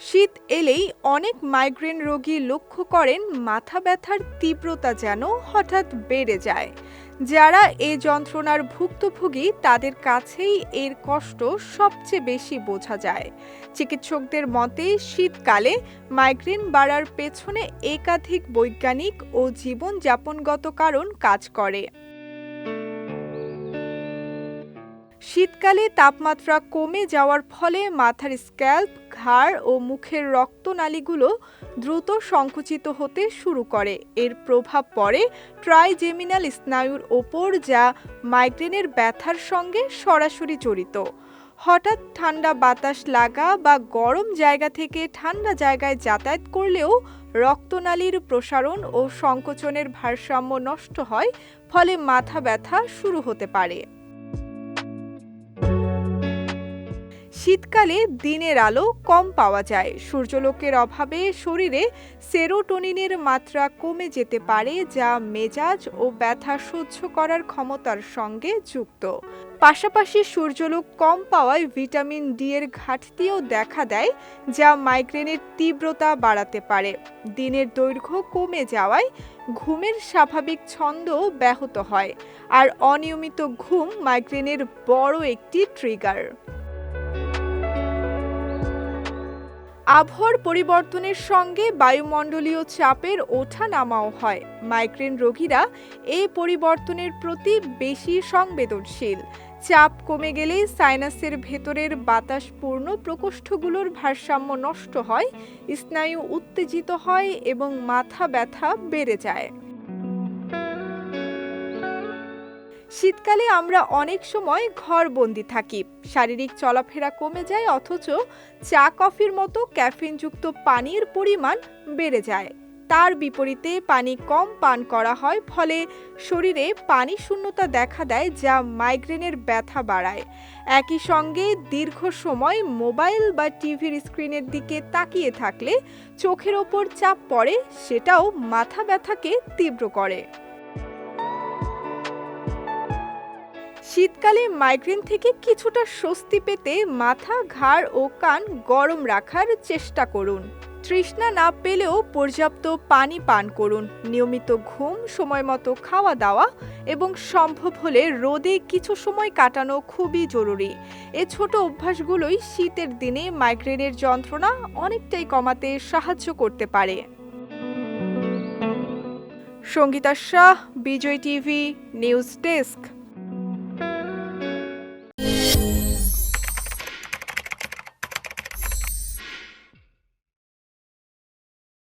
শীত এলেই অনেক মাইগ্রেন রোগী লক্ষ্য করেন মাথা ব্যথার তীব্রতা যেন হঠাৎ বেড়ে যায়। যারা এই যন্ত্রণার ভুক্তভোগী, তাদের কাছেই এর কষ্ট সবচেয়ে বেশি বোঝা যায়। চিকিৎসকদের মতে, শীতকালে মাইগ্রেন বাড়ার পেছনে একাধিক বৈজ্ঞানিক ও জীবনযাপনগত কারণ কাজ করে। শীতকালে তাপমাত্রা কমে যাওয়ার ফলে মাথার স্ক্যাল্প, ঘাড় ও মুখের রক্তনালীগুলো দ্রুত সংকুচিত হতে শুরু করে। এর প্রভাব পড়ে ট্রাইজেমিনাল স্নায়ুর ওপর, যা মাইগ্রেনের ব্যথার সঙ্গে সরাসরি জড়িত। হঠাৎ ঠান্ডা বাতাস লাগা বা গরম জায়গা থেকে ঠান্ডা জায়গায় যাতায়াত করলেও রক্তনালীর প্রসারণ ও সংকোচনের ভারসাম্য নষ্ট হয়, ফলে মাথা ব্যথা শুরু হতে পারে। শীতকালে দিনের আলো কম পাওয়া যায়। সূর্যলোকের অভাবে শরীরে সেরোটোনিনের মাত্রা কমে যেতে পারে, যা মেজাজ ও ব্যথা সহ্য করার ক্ষমতার সঙ্গে যুক্ত। পাশাপাশি সূর্যলোক কম পাওয়ায় ভিটামিন ডি এর ঘাটতিও দেখা দেয়, যা মাইগ্রেনের তীব্রতা বাড়াতে পারে। দিনের দৈর্ঘ্য কমে যাওয়ায় ঘুমের স্বাভাবিক ছন্দও ব্যাহত হয়, আর অনিয়মিত ঘুম মাইগ্রেনের বড় একটি ট্রিগার। আবহাওয়ার পরিবর্তনের সঙ্গে বায়ুমণ্ডলীয় চাপের ওঠা নামাও হয়। মাইগ্রেন রোগীরা এই পরিবর্তনের প্রতি বেশি সংবেদনশীল। চাপ কমে গেলে সাইনাসের ভেতরের বাতাসপূর্ণ প্রকোষ্ঠগুলোর ভারসাম্য নষ্ট হয়, স্নায়ু উত্তেজিত হয় এবং মাথা ব্যথা বেড়ে যায়। শীতকালে আমরা অনেক সময় ঘরবন্দি থাকি। শারীরিক চলাফেরা কমে যায়, অথচ চা, কফির মতো ক্যাফিনযুক্ত পানির পরিমাণ বেড়ে যায়। তার বিপরীতে পানি কম পান করা হয়, ফলে শরীরে পানি শূন্যতা দেখা দেয়, যা মাইগ্রেনের ব্যথা বাড়ায়। একই সঙ্গে দীর্ঘ সময় মোবাইল বা টিভির স্ক্রিনের দিকে তাকিয়ে থাকলে চোখের ওপর চাপ পড়ে, সেটাও মাথা ব্যথাকে তীব্র করে। শীতকালে মাইগ্রেন থেকে কিছুটা স্বস্তি পেতে মাথা, ঘাড় ও কান গরম রাখার চেষ্টা করুন। তৃষ্ণা না পেলেও পর্যাপ্ত পানি পান করুন। নিয়মিত ঘুম, সময় মতো খাওয়া দাওয়া এবং সম্ভব হলে রোদে কিছু সময় কাটানো খুবই জরুরি। এ ছোট অভ্যাসগুলোই শীতের দিনে মাইগ্রেনের যন্ত্রণা অনেকটাই কমাতে সাহায্য করতে পারে। Sangeeta Shah, Vijay TV, news desk.